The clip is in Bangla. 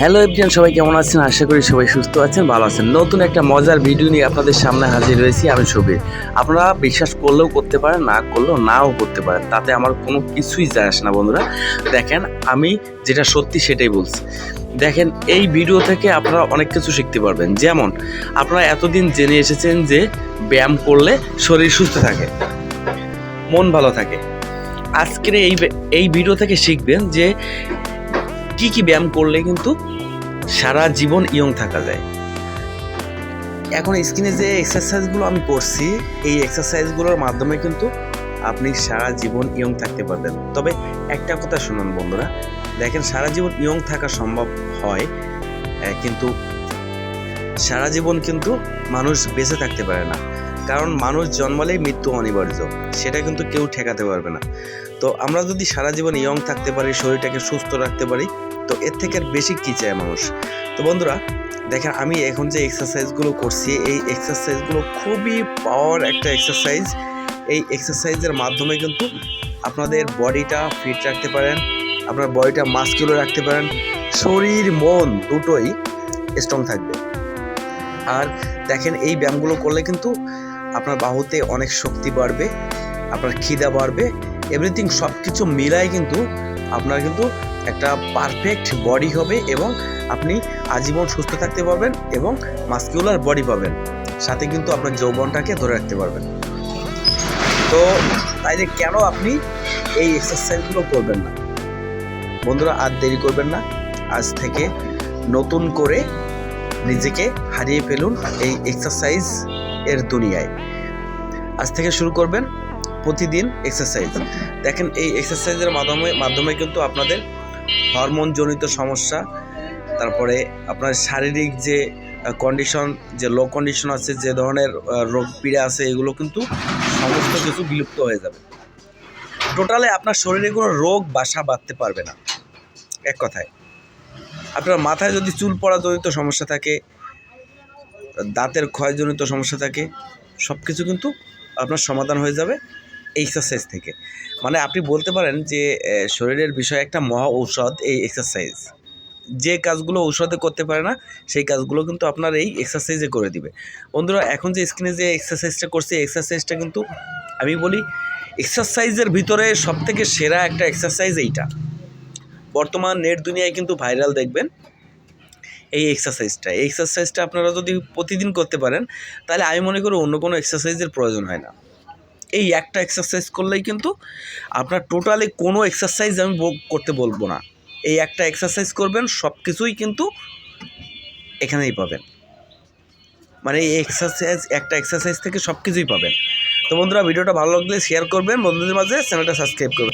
হ্যালো এভরিয়ান সবাই কেমন আছেন? আশা করি সবাই সুস্থ আছেন, ভালো আছেন। নতুন একটা মজার ভিডিও নিয়ে আপনাদের সামনে হাজির হয়েছি আমি ছবি আপনারা বিশ্বাস করলেও করতে পারেন, না করলেও নাও করতে পারেন। তাতে আমার কোনো কিছুই যায় আসে না, বন্ধুরা। দেখেন, আমি যেটা সত্যি সেটাই বলছি। দেখেন, এই ভিডিও থেকে আপনারা অনেক কিছু শিখতে পারবেন। যেমন, আপনারা এতদিন জেনে এসেছেন যে ব্যায়াম করলে শরীর সুস্থ থাকে, মন ভালো থাকে। আজকের এই এই ভিডিও থেকে শিখবেন যে কি কি ব্যায়াম করলে কিন্তু সারা জীবন ইয়ং থাকা যায়? এখন স্ক্রিনে যে এক্সারসাইজগুলো আমি করছি, এই এক্সারসাইজগুলোর মাধ্যমে কিন্তু আপনি সারা জীবন ইয়ং থাকতে পারবেন। তবে একটা কথা শুনুন বন্ধুরা, দেখেন সারা জীবন ইয়ং থাকা সম্ভব হয় কিন্তু সারা জীবন কিন্তু মানুষ বেঁচে থাকতে পারে না। কারণ মানুষ জন্মালেই মৃত্যু অনিবার্য, সেটা কিন্তু কেউ ঠেকাতে পারবে না। তো আমরা যদি সারা জীবন ইয়ং থাকতে পারি, শরীরটাকে সুস্থ রাখতে পারি, তো এর থেকে আর বেশি কী চায় মানুষ? তো বন্ধুরা, দেখেন আমি এখন যে এক্সারসাইজগুলো করছি, এই এক্সারসাইজগুলো খুবই পাওয়ার একটা এক্সারসাইজ এই এক্সারসাইজের মাধ্যমে কিন্তু আপনাদের বডিটা ফিট রাখতে পারেন, আপনার বডিটা মাস্কুলার রাখতে পারেন, শরীর, মন দুটোই স্ট্রং থাকবে। আর দেখেন এই ব্যায়ামগুলো করলে কিন্তু আপনার বাহুতে অনেক শক্তি বাড়বে, আপনার খিদা বাড়বে এভরিথিং সব কিছু মিলাই কিন্তু আপনার কিন্তু একটা পারফেক্ট বডি হবে এবং আপনি আজীবন সুস্থ থাকতে পারবেন এবং মাস্কিউলার বডি পাবেন। সাথে কিন্তু আপনার যৌবনটাকে ধরে রাখতে পারবেন। তো তাইলে কেন আপনি এই এক্সারসাইজগুলো করবেন না? বন্ধুরা, আর দেরি করবেন না। আজ থেকে নতুন করে নিজেকে হারিয়ে ফেলুন এই এক্সারসাইজ এর দুনিয়ায়। আজ থেকে শুরু করবেন প্রতিদিন এক্সারসাইজ দেখেন এই এক্সারসাইজের মাধ্যমে মাধ্যমে কিন্তু আপনাদের হরমোনজনিত সমস্যা, তারপরে আপনার শারীরিক যে কন্ডিশন যে লো কন্ডিশন আছে, যে ধরনের রোগ, পীড়া আছে, এগুলো কিন্তু সমস্ত কিছু বিলুপ্ত হয়ে যাবে। টোটালে আপনার শরীরে কোনো রোগ, বাসা বাঁধতে পারবে না। এক কথায়। আপনার মাথায় যদি চুল পড়া জনিত সমস্যা থাকে দাঁতের ক্ষয়জনিত সমস্যা থাকে সব কিছু কিন্তু আপনার সমাধান হয়ে যাবে এক্সারসাইজ থেকে। মানে আপনি বলতে পারেন যে শরীরের বিষয়ে একটা মহা ঔষধ এই এক্সারসাইজ যে কাজগুলো ঔষধে করতে পারে না, সেই কাজগুলো কিন্তু আপনার এই এক্সারসাইজে করে দিবে। বন্ধুরা, এখন যে স্ক্রিনে যে এক্সারসাইজটা করছে এক্সারসাইজটা কিন্তু আমি বলি এক্সারসাইজের ভিতরে সব থেকে সেরা একটা এক্সারসাইজ এইটা। বর্তমান নেট দুনিয়ায় কিন্তু ভাইরাল দেখবেন। এই এক্সারসাইজটা এই এক্সারসাইজটা আপনারা যদি প্রতিদিন করতে পারেন, তাহলে আমি মনে করি অন্য কোনো এক্সারসাইজের প্রয়োজন হয় না। এই একটা এক্সারসাইজ করলেই কিন্তু আপনার টোটালি কোনো এক্সারসাইজ আমি করতে বলব না। এই একটা এক্সারসাইজ করবেন সব কিছুই কিন্তু এখানেই পাবেন। মানে এই এক্সারসাইজ একটা এক্সারসাইজ থেকে সব কিছুই পাবেন। তো বন্ধুরা, ভিডিওটা ভালো লাগলে শেয়ার করবেন। বন্ধুদের মাঝে চ্যানেলটা সাবস্ক্রাইব করবেন।